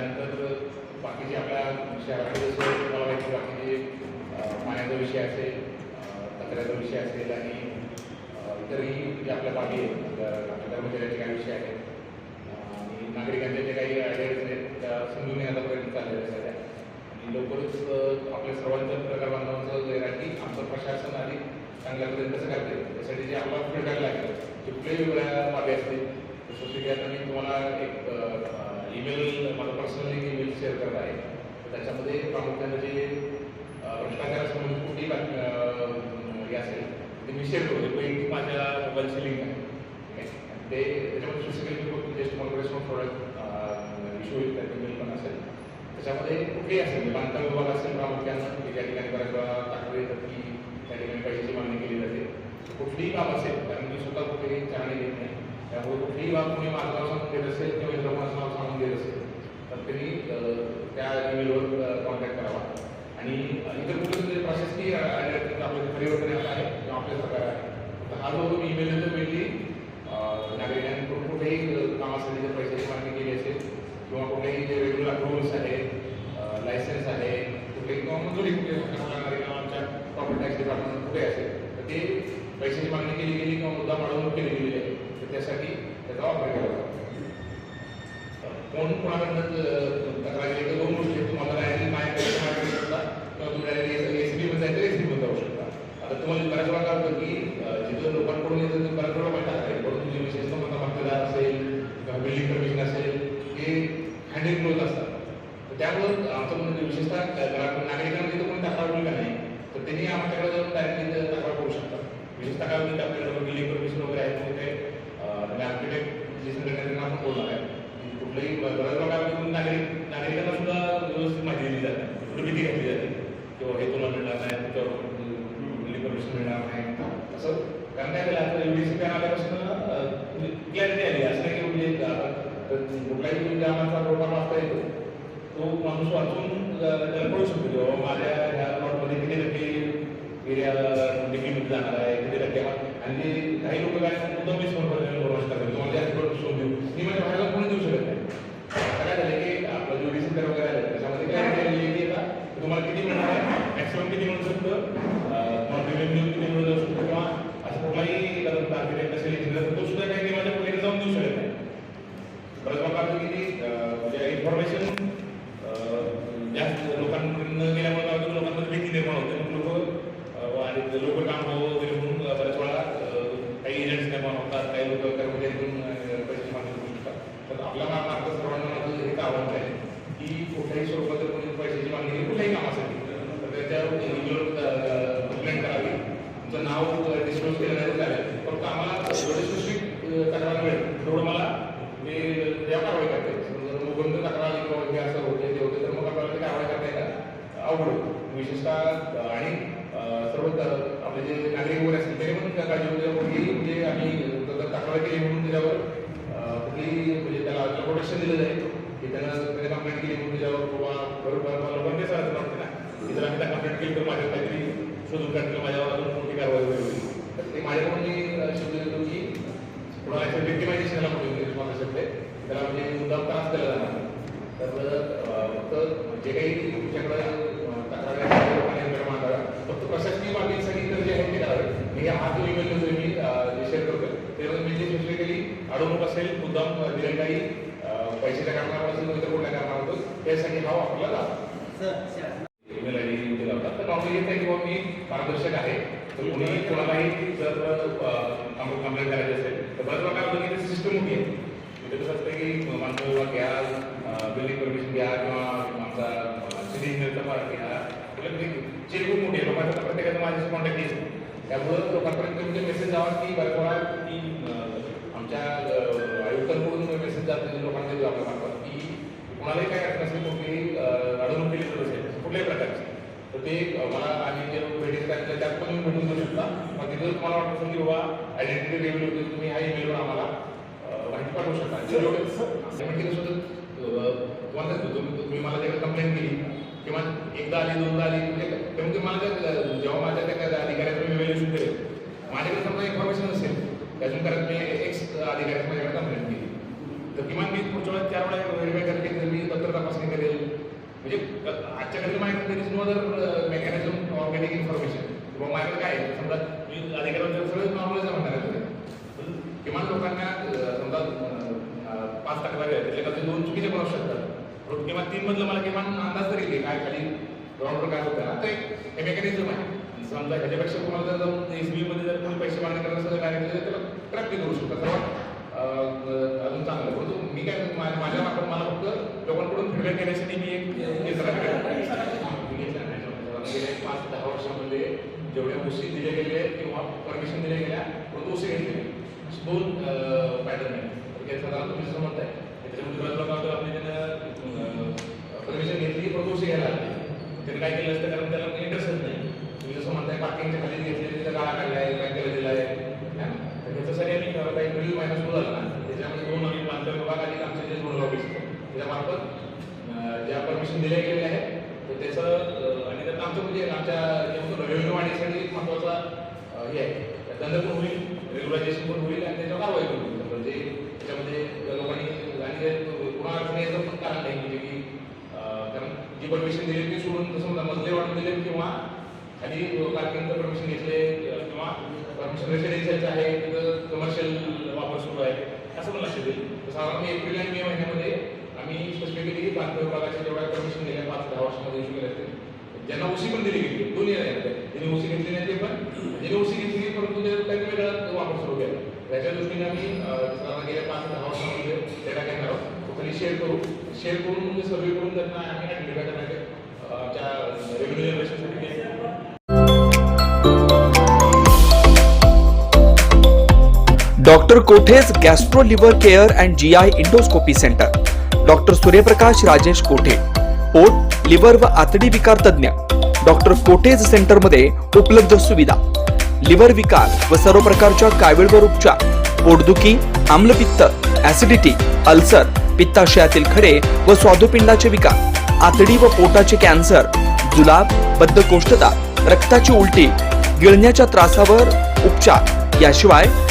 त्यानंतर बाकीचे आपल्या शहरामध्ये जसं माहिती बाकीचे पाण्याचा विषय असेल कचऱ्याचा विषय असेल आणि इतरही जे आपल्या पाठी आहेत आपल्या कर्मचाऱ्यांचे काही विषय आहेत आणि नागरिकांचे जे काही आयडियाज आहेत त्या समजून घेण्याचा प्रयत्न चाललेला आहे सध्या. आणि लवकरच आपल्या सर्वांचं प्रकार बांधवांचं जे आहे की आमचं प्रशासन आणि चांगल्या कसं करते त्यासाठी जे आपला फीडबॅक लागेल कुठल्याही वेगळ्या बाबी असतील जसं की आता मी तुम्हाला एक ईमेल मला पर्सनली ईमेल शेअर करत आहे. त्याच्यामध्ये प्रामुख्याने जे अं, भ्रष्टाचारासंबंधित कुठली बातमी हे असेल ते मी शेअर करतो पहिली माझ्या मोबाईलची लिंक आहे. ते त्याच्यामध्ये स्पेसिफिकली फक्त जस्ट कॉन्ग्रेस थोडं इश्यू होईल त्या ईमेल पण असेल. त्याच्यामध्ये कुठेही असेल म्हणजे बांधकाम विभाग असेल प्रामुख्यानं की त्या ठिकाणी बऱ्याच वेळा तक्रारी तर की त्या ठिकाणी पैशाची मागणी केली जाते. कुठलीही काम असेल कारण मी स्वतः कुठेही चालणे घेत नाही. त्यामुळे कुठलीही बाब कोणी माझं नाव सांगून देत असेल किंवा इतर नाव सांगून देत तर त्यांनी त्या ईमेलवर कॉन्टॅक्ट करावा. आणि इतर कुठे म्हणजे जे प्रशासकीय आपलं परिवर्तन आहे किंवा आपल्या सरकार आहे तर हा जो ईमेल देतो मेनली नागरिकांनी कुठेही कामासाठी जर पैशाची मागणी केली असेल किंवा कुठेही जे रेग्युलर अप्रुव्हल्स आहे लायसन्स आहे कुठे किंवा मंजुरी कुठे लागणारे आमच्या प्रॉपर्टी टॅक्स डिपार्टमेंट कुठे असेल तर ते पैशाची मागणी केली गेली किंवा मुद्दा अडवणूक केली गेली आहे तर त्यासाठी त्याचा वापर केला जातो. कोण कोणाकडनं तक्रार केली तर दोन गोष्टी तुम्हाला डायरेक्टली काय करू शकता? किंवा तुम्ही डायरेक्ट एस बी मध्ये जायचं एस बी मध्ये जाऊ शकता. आता तुम्हाला बऱ्याच वेळा काय होतं की अं, जिथं लोकांकडून येतं ते बऱ्याच वेळा माहिती आहे. परंतु जे विशेषतः माझा मतदार असेल किंवा बिल्डिंग कमिशन असेल हे हँडल क्लोज असतात. तर त्यामुळं आमचं म्हणजे विशेषतः ग्राहक नागरिकांना जिथं कोणी तक्रार होईल नाही तर त्यांनी आमच्याकडे जाऊन डायरेक्टली तक्रार करू शकतात. विशेषतः काय होतं आपल्याकडे बिल्डिंग परमिशन वगैरे आहे म्हणजे ते आर्किटेक्ट जे संघटना त्यांना आपण बोलणार आहे. कुठलंही बऱ्याच वेळा नागरिक नागरिकांना सुद्धा व्यवस्थित माहिती दिली जाते. कुठे भीती घातली जाते. किंवा हे तुला मिळणार नाही त्याच्यावर परमिशन मिळणार नाही. असं कारण काय झालं आता एवढी पॅन आल्यापासून क्लॅरिटी म्हणजे आली. असं नाही की म्हणजे आता कुठलाही म्हणजे प्रोग्राम असता येतो तो माणूस वाचून त्याला कळू शकतो की बाबा माझ्या ह्या प्लॉटमध्ये किती टक्के एरिया डिग्रीमध्ये जाणार आहे किती टक्के आणि काही लोक काय मुद्दाम मिस करतात तुम्हाला जास्त करून शोध मी माझ्या बाहेर कोणी देऊ शकत नाही आता काय झालं की आपलं जो डिसिजन वगैरे आलं त्याच्यामध्ये काय आलेली की आता तुम्हाला किती मिळणार आहे मॅक्सिमम किती मिळू शकतं अं, तुम्हाला रेव्हेन्यू किती मिळू जाऊ शकतो किंवा असं कुठलाही टार्गेट असेल इंजिनियर तो सुद्धा काही माझ्या पलीकडे जाऊन देऊ शकत नाही. बऱ्याच लोकांचं किती म्हणजे इन्फॉर्मेशन जास्त लोकांकडून गेल्यामुळे काय लोकांमध्ये भीती निर्माण होते. मग लोक आणि लोक काम हो वगैरे म्हणून बऱ्याच वेळा अं, काही एजंट्स निर्माण होतात काही लोक कर्मचारीकडून अं, पैसे मागणी करू शकतात तर आपल्या मार्फत सर्वांना माझं एक आव्हान आहे की कुठल्याही स्वरूपात जर कोणी पैशाची मागणी केली कुठल्याही कामासाठी तर त्याच्यावर रेग्युलर कंप्लेंट करावी तुमचं नाव डिस्क्लोज केलं नाही तरी फक्त आम्हाला एवढे तक्रार मिळेल. तेवढं मला ते त्या कारवाई करते म्हणजे जर मुबंद तक्रार हे असं होते ते होते तर मग आपल्याला ते कारवाई करता येणार अवघड. विशेषतः आणि सर्व आपले जे नागरिक वगैरे असतील त्याने पण त्या काळजी वगैरे कुठली म्हणजे आम्ही तक्रार केली म्हणून त्याच्यावर कुठली म्हणजे त्याला प्रोटेक्शन दिलं जाईल. की त्यानं त्याने कंप्लेंट केली म्हणून त्याच्यावर बाबा बरोबर मला बंदेच सांगितलं ना की जर आम्ही त्या कंप्लेंट केली तर माझ्या काहीतरी शोधून काढतील माझ्यावर अजून मोठी कारवाई वगैरे होईल. तर ते माझ्याकडून मी अं, शोध देतो की कोणाला असं व्यक्तिमायझेशनला म्हणून रिस्पॉन्स असेल ते. त्याला म्हणजे मुद्दाम त्रास केला जाणार तर फक्त जे काही तुमच्याकडे अं, फक्त प्रशासकीय बाबींसाठी तर जे आहे ते करावे मी हा जो ईमेल जो मी जे शेअर करतो त्यामध्ये मी जे स्पेसिफिकली अडवणूक असेल मुद्दाम दिरंगाई पैशाच्या कारणावर असेल इतर कुठल्या कारणावर होतं त्यासाठी हा वापरला जातो ईमेल आय डी दिला होता तर नॉर्मली येत आहे किंवा मी पारदर्शक आहे. तर कोणी कोणालाही जर कंप्लेंट करायची असेल तर बऱ्याच वेळा काय होतं की सिस्टम मोठी आहे. म्हणजे कसं असतं की माणसं घ्या बिल्डिंग परमिशन घ्या किंवा आमचा सिटी इंजिनियरचा पार्ट घ्या. म्हणजे चेक खूप मोठी आहे. लोकांचा प्रत्येकाचा माझ्याशी कॉन्टॅक्ट येईल त्यामुळं लोकांपर्यंत म्हणजे मेसेज जावा की बऱ्याच वेळा की आमच्या आयुक्तांकडून मेसेज जाते लोकांना आपल्या मार्फत की कोणालाही काय अडचण असेल कुठली अडवणूक केली जात असेल कुठल्याही प्रकारची तर ते मला आम्ही जे भेटीत टाकलं त्यात पण तुम्ही भेटून देऊ शकता. मग तिथं तुम्हाला वाटत असेल की बाबा आयडेंटिटी रिव्ह्यू होते तुम्ही ह्या ईमेलवर आम्हाला माहिती पाठवू शकता. पेमेंट सुद्धा तुम्हाला सांगतो, तुम्ही तुम्ही मला जेव्हा कंप्लेंट केली किंवा एकदा आली दोनदा आली म्हणजे मला जर जेव्हा माझ्या त्या अधिकाऱ्याचं मी इव्हॅल्युएशन केलं माझ्याकडे समजा इन्फॉर्मेशन नसेल त्यातून करत मी एक्स अधिकाऱ्याचं माझ्याकडे कंप्लेंट केली. तर किमान मी पुढच्या वेळेस चार वेळा व्हेरीफाय करते तर मी दप्तर तपासणी करेल म्हणजे आजच्या घरी माझ्याकडे is no other mechanism or getting information किंवा माझ्याकडे काय आहे? समजा मी अधिकाऱ्यांच्या सगळं नॉर्मलच म्हणणार आहे पण किमान लोकांना समजा पाच तक्रारी आहेत त्यातल्या दोन चुकीचे पण असू शकतात. किंवा तीन मधलं मला किमान अंदाज तरी येईल काय खाली ग्राउंडवर काय होतं. ना ते हे मेकॅनिझम आहे. समजा ह्याच्यापेक्षा तुम्हाला जर जाऊन एस बी मध्ये जर कोणी पैसे मागणी करण्याचं सगळं केलं तर त्याला ट्रॅक करू शकतात. अजून चांगलं परंतु मी काय माझ्या मार्फत मला फक्त लोकांकडून फीडबॅक घेण्यासाठी मी एक गेल्या पाच दहा वर्षामध्ये जेवढ्या ओसी दिले गेले किंवा परमिशन दिल्या गेल्या परंतु ओसी घेतले दोन पॅटर्न आहे साधारण तुम्ही जसं म्हणताय त्याच्यामध्ये बऱ्याच लोकांना आपली त्यानं परमिशन घेतली परंतु घ्यायला लागली. त्याने काय केलं असतं कारण त्याला इंटरेस्ट नाही तुम्ही जसं म्हणताय पार्किंगच्या खाली घेतले तिथं गाळा काढलाय बँकेला दिलाय है ना? तर त्याच्यासाठी आम्ही अं, काही बिल महिना सुरू झाला ना त्याच्यामध्ये दोन आम्ही बांधकाम विभाग आणि आमचे जे दोन ऑफिस त्याच्यामार्फत अं, ज्या परमिशन दिल्या गेलेल्या आहेत तर त्याचं अं, आणि त्यात आमचं म्हणजे आमच्या जे म्हणतो रेव्हेन्यू वाढीसाठी एक महत्त्वाचा अं, हे आहे त्यात दंड पण होईल रेग्युलायझेशन पण होईल आणि त्याच्यावर कारवाई पण होईल. म्हणजे त्याच्यामध्ये लोकांनी आणि पुन्हा अडचणी याचं पण कारण नाही म्हणजे की कारण जी परमिशन दिली ती सोडून तसं म्हणतात मजले वाटून दिले किंवा खाली पार्किंगचं परमिशन घेतले किंवा परमिशन रेसिडेन्शियलचं आहे तिथं कमर्शियल वापर सुरू आहे असं पण लक्षात येईल साधारण एप्रिल आणि मे महिन्यामध्ये आम्ही स्पेसिफिकली बांधकाम विभागाच्या जेवढ्या परमिशन दिल्या पाच दहा वर्षामध्ये इश्यू केल्या असतील ज्यांना ओसी पण दिली गेली दोन्ही ज्यांनी ओसी घेतली नाही ते पण ज्यांनी ओसी घेतली परंतु ते काही वेगळा वापर सुरू केला आम्ही अं, साधारण गेल्या पाच दहा वर्षामध्ये डेटा घेणार आहोत तो खाली शेअर करू। शेअर करून म्हणजे सर्वे करून त्यांना आम्ही आयडेंटिफाय करण्याचे आमच्या revenue जनरेशनसाठी doctor Kothe's gastro liver care and G endoscopy centre. Doctor Suryaprakash Rajesh Kothe. पोट लिव्हर व आतडी विकार तज्ज्ञ. डॉक्टर कोठेज सेंटरमध्ये उपलब्ध सुविधा. लिव्हर विकार व सर्व प्रकारच्या कावीळवर उपचार. पोटदुखी आम्लपित्त ऍसिडिटी अल्सर पित्ताशयातील खडे व स्वादुपिंडाचे विकार. आतडी व पोटाचे कॅन्सर जुलाब बद्धकोष्ठता रक्ताची उलटी गिळण्याच्या त्रासावर उपचार. याशिवाय